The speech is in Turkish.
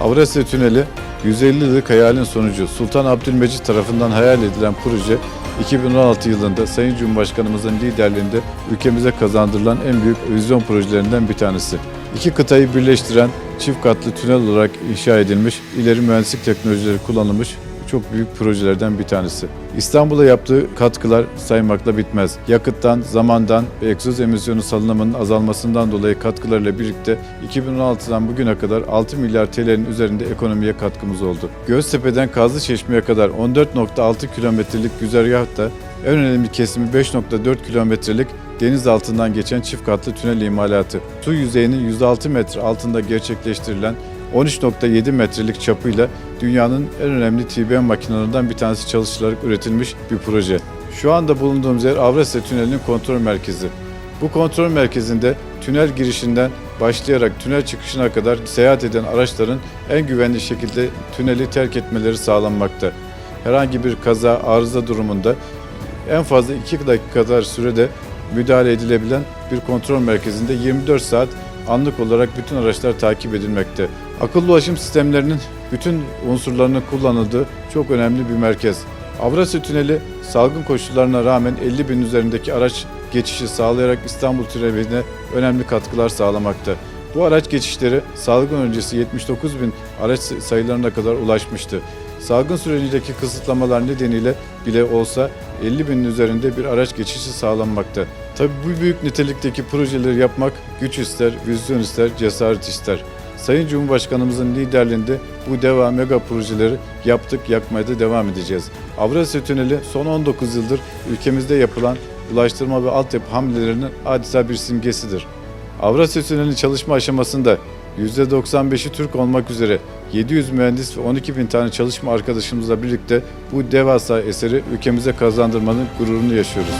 Avrasya Tüneli 150 yıllık hayalin sonucu Sultan Abdülmecit tarafından hayal edilen proje 2016 yılında Sayın Cumhurbaşkanımızın liderliğinde ülkemize kazandırılan en büyük vizyon projelerinden bir tanesi. İki kıtayı birleştiren çift katlı tünel olarak inşa edilmiş, ileri mühendislik teknolojileri kullanılmış çok büyük projelerden bir tanesi. İstanbul'a yaptığı katkılar saymakla bitmez. Yakıttan, zamandan ve egzoz emisyonu salınımının azalmasından dolayı katkılarıyla birlikte 2016'dan bugüne kadar 6 milyar TL'nin üzerinde ekonomiye katkımız oldu. Göztepe'den Kazlıçeşme'ye kadar 14.6 kilometrelik güzergahta en önemli kesimi 5.4 kilometrelik deniz altından geçen çift katlı tünel imalatı. Su yüzeyinin %6 metre altında gerçekleştirilen 13.7 metrelik çapıyla dünyanın en önemli TBM makinelerinden bir tanesi çalışılarak üretilmiş bir proje. Şu anda bulunduğumuz yer Avrasya Tüneli'nin kontrol merkezi. Bu kontrol merkezinde tünel girişinden başlayarak tünel çıkışına kadar seyahat eden araçların en güvenli şekilde tüneli terk etmeleri sağlanmakta. Herhangi bir kaza, arıza durumunda en fazla 2 dakika kadar sürede müdahale edilebilen bir kontrol merkezinde 24 saat anlık olarak bütün araçlar takip edilmekte. Akıllı ulaşım sistemlerinin bütün unsurlarının kullanıldığı çok önemli bir merkez. Avrasya Tüneli salgın koşullarına rağmen 50 bin üzerindeki araç geçişi sağlayarak İstanbul Tüneli'ne önemli katkılar sağlamakta. Bu araç geçişleri salgın öncesi 79 bin araç sayılarına kadar ulaşmıştı. Salgın sürecindeki kısıtlamalar nedeniyle bile olsa 50 binin üzerinde bir araç geçişi sağlanmakta. Tabi bu büyük nitelikteki projeleri yapmak güç ister, vizyon ister, cesaret ister. Sayın Cumhurbaşkanımızın liderliğinde bu deva mega projeleri yaptık, yapmaya da devam edeceğiz. Avrasya Tüneli son 19 yıldır ülkemizde yapılan ulaştırma ve altyapı hamlelerinin adeta bir simgesidir. Avrasya Tüneli çalışma aşamasında %95'i Türk olmak üzere 700 mühendis ve 12 bin tane çalışma arkadaşımızla birlikte bu devasa eseri ülkemize kazandırmanın gururunu yaşıyoruz.